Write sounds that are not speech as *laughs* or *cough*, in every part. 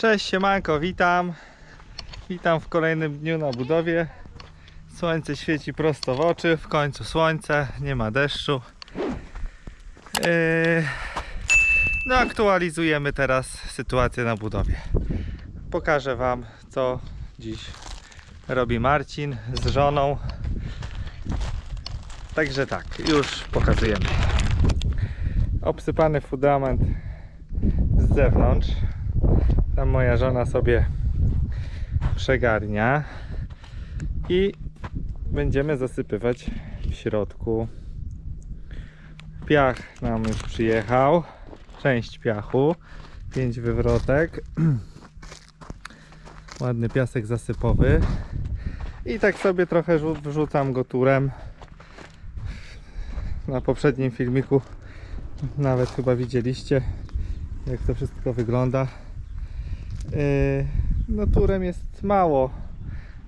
Cześć, siemanko, witam. Witam w kolejnym dniu na budowie. Słońce świeci prosto w oczy, w końcu słońce, nie ma deszczu. Yy, No, aktualizujemy teraz sytuację na budowie. Pokażę Wam, co dziś robi Marcin z żoną. Także tak, już pokazujemy. Obsypany fundament z zewnątrz. Tam moja żona sobie przegarnia i będziemy zasypywać w środku. Piach nam już przyjechał, część piachu, pięć wywrotek, *clears throat* ładny piasek zasypowy i tak sobie trochę rzu- wrzucam go turem. Na poprzednim filmiku nawet chyba widzieliście jak to wszystko wygląda. Yy, No turem jest mało,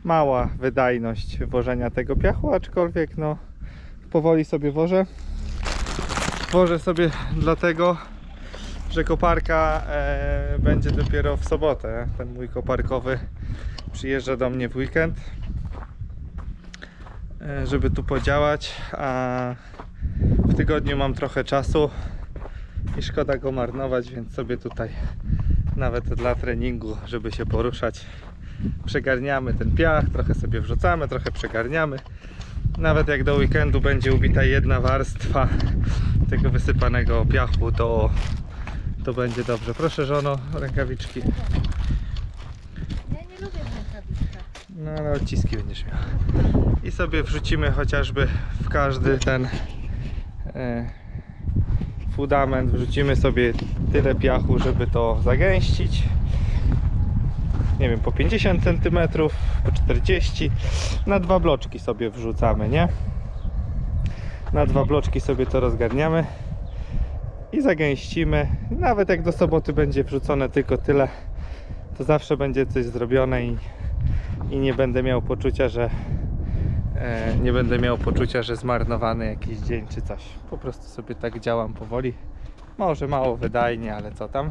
mała wydajność wożenia tego piachu, aczkolwiek no powoli sobie wożę. Wożę sobie dlatego, że koparka e, będzie dopiero w sobotę. Ten mój koparkowy przyjeżdża do mnie w weekend, e, żeby tu podziałać, a w tygodniu mam trochę czasu i szkoda go marnować, więc sobie tutaj nawet dla treningu, żeby się poruszać, przegarniamy ten piach, trochę sobie wrzucamy, trochę przegarniamy. Nawet jak do weekendu będzie ubita jedna warstwa tego wysypanego piachu, to, to będzie dobrze. Proszę żono, rękawiczki. Ja nie lubię rękawiczka. No ale odciski będziesz miał. I sobie wrzucimy chociażby w każdy ten e, fundament, wrzucimy sobie tyle piachu, żeby to zagęścić. Nie wiem, po 50 cm, po 40 na dwa bloczki sobie wrzucamy, nie? Na dwa bloczki sobie to rozgarniamy i zagęścimy. Nawet jak do soboty będzie wrzucone tylko tyle, to zawsze będzie coś zrobione i i nie będę miał poczucia, że nie będę miał poczucia, że zmarnowany jakiś dzień czy coś. Po prostu sobie tak działam powoli. Może mało wydajnie, ale co tam.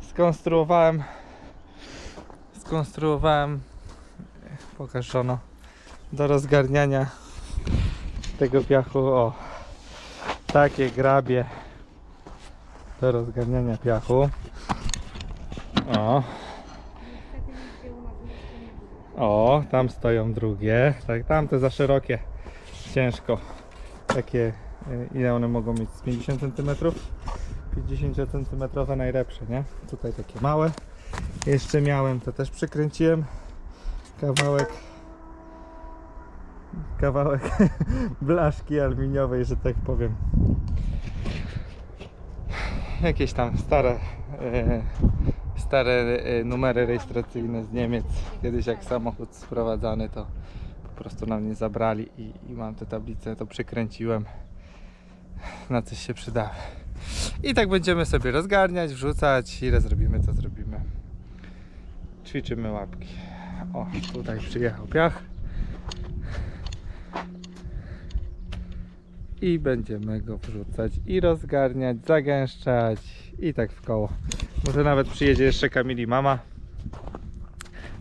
Skonstruowałem skonstruowałem pokaż żono do rozgarniania tego piachu o takie grabie do rozgarniania piachu o Niestety nigdzie u nas jeszcze nie było. O, tam stoją drugie. Tak, tamte za szerokie. Ciężko. Takie, y, ile one mogą mieć? Z 50 cm? 50 cm najlepsze, nie? Tutaj takie małe. Jeszcze miałem, to też przykręciłem. Kawałek kawałek *laughs* blaszki aluminiowej, że tak powiem. Jakieś tam stare e, stare e, numery rejestracyjne z Niemiec. Kiedyś jak samochód sprowadzany to po prostu nam nie zabrali i, i mam te tablice, to przykręciłem. Na coś się przydały. I tak będziemy sobie rozgarniać, wrzucać. Ile zrobimy, to zrobimy. Ćwiczymy łapki. O, tutaj przyjechał piach. I będziemy go wrzucać i rozgarniać, zagęszczać i tak w koło. Może nawet przyjedzie jeszcze Kamili mama.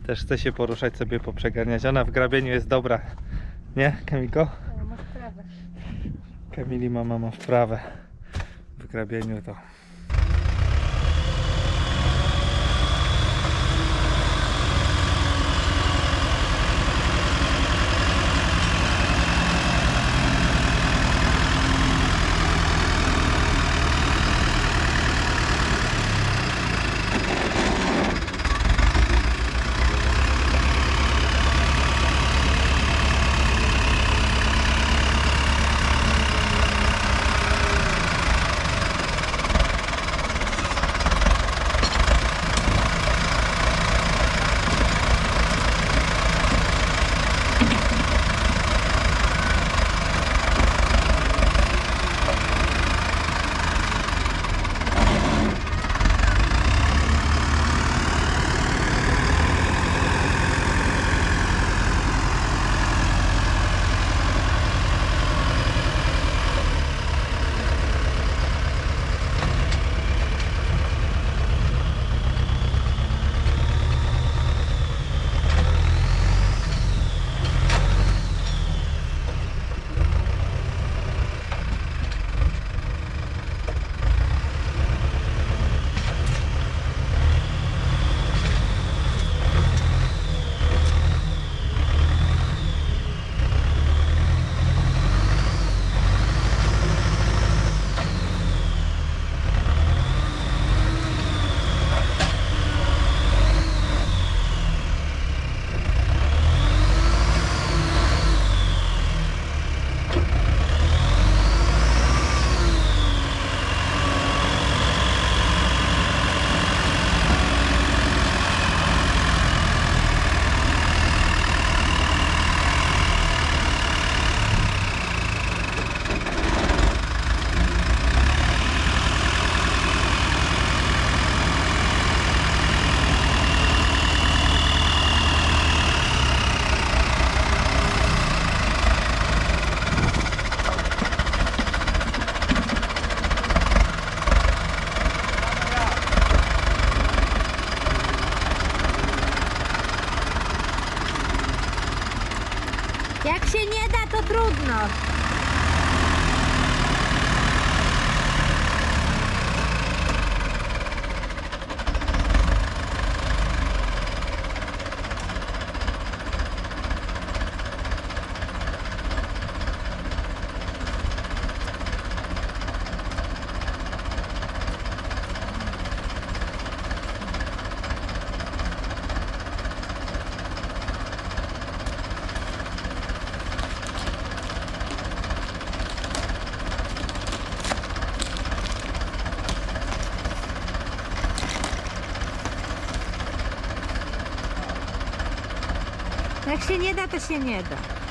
Też chce się poruszać sobie poprzeganiać. Ona w grabieniu jest dobra. Nie, Kamiko? No. Kamili mama ma wprawę w grabieniu to. Jak się nie da, to trudno. Jak się nie da, to się nie da.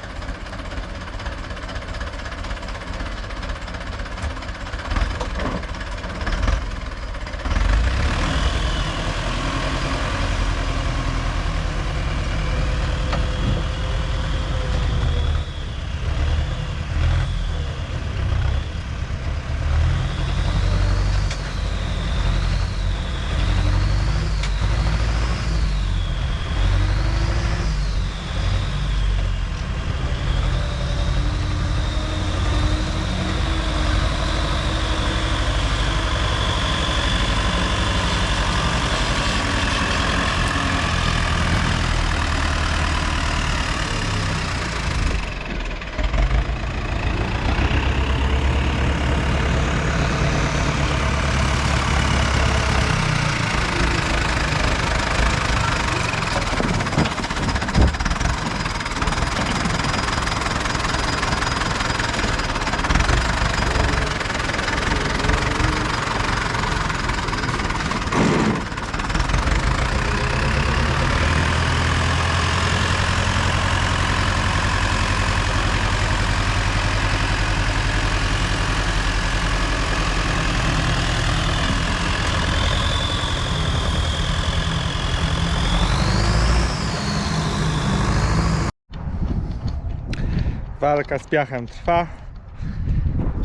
Walka z piachem trwa.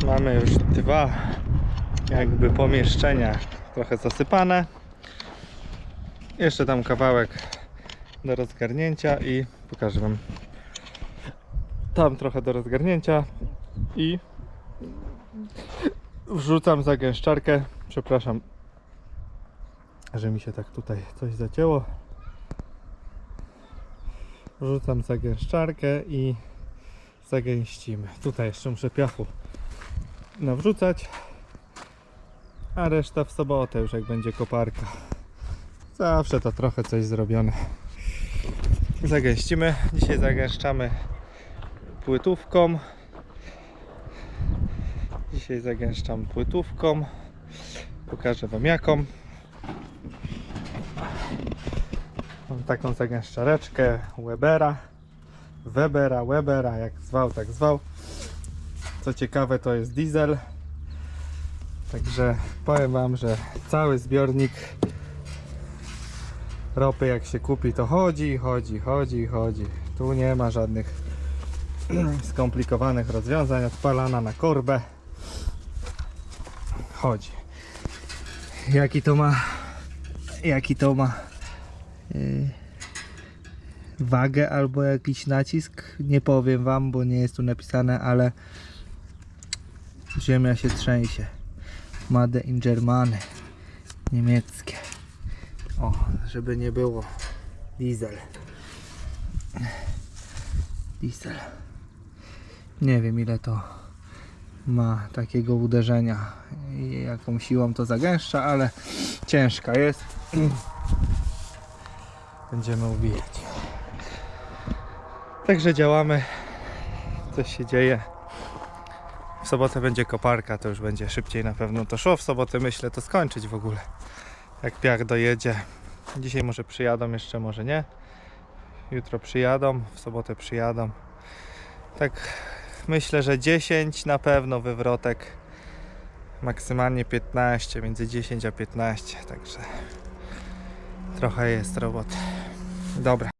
Mamy już dwa jakby pomieszczenia trochę zasypane. Jeszcze tam kawałek do rozgarnięcia i pokażę wam. Tam trochę do rozgarnięcia i wrzucam zagęszczarkę. Przepraszam, że mi się tak tutaj coś zacięło. Wrzucam zagęszczarkę i zagęścimy. Tutaj jeszcze muszę piachu nawrzucać, a reszta w sobotę już jak będzie koparka. Zawsze to trochę coś zrobione. Zagęścimy. Dzisiaj zagęszczamy płytówką. Dzisiaj zagęszczam płytówką. Pokażę Wam jaką. Mam taką zagęszczareczkę Webera. Webera, Webera, jak zwał, tak zwał. Co ciekawe, to jest diesel. Także powiem Wam, że cały zbiornik ropy, jak się kupi, to chodzi, chodzi, chodzi, chodzi. Tu nie ma żadnych *clears throat* skomplikowanych rozwiązań. Odpalana na korbę. Chodzi. Jaki to ma, jaki to ma yy, wagę albo jakiś nacisk. Nie powiem wam, bo nie jest tu napisane, ale ziemia się trzęsie. Made in Germany. Niemieckie. O, żeby nie było. Diesel. Diesel. Nie wiem ile to ma takiego uderzenia i jaką siłą to zagęszcza, ale ciężka jest. *clears throat* Będziemy ubijać. Także działamy. Coś się dzieje. W sobotę będzie koparka, to już będzie szybciej na pewno to szło. W sobotę myślę to skończyć w ogóle. Jak piach dojedzie. Dzisiaj może przyjadą, jeszcze może nie. Jutro przyjadą, w sobotę przyjadą. Tak myślę, że 10 na pewno wywrotek. Maksymalnie 15, między 10 a 15. Także trochę jest roboty. Dobra.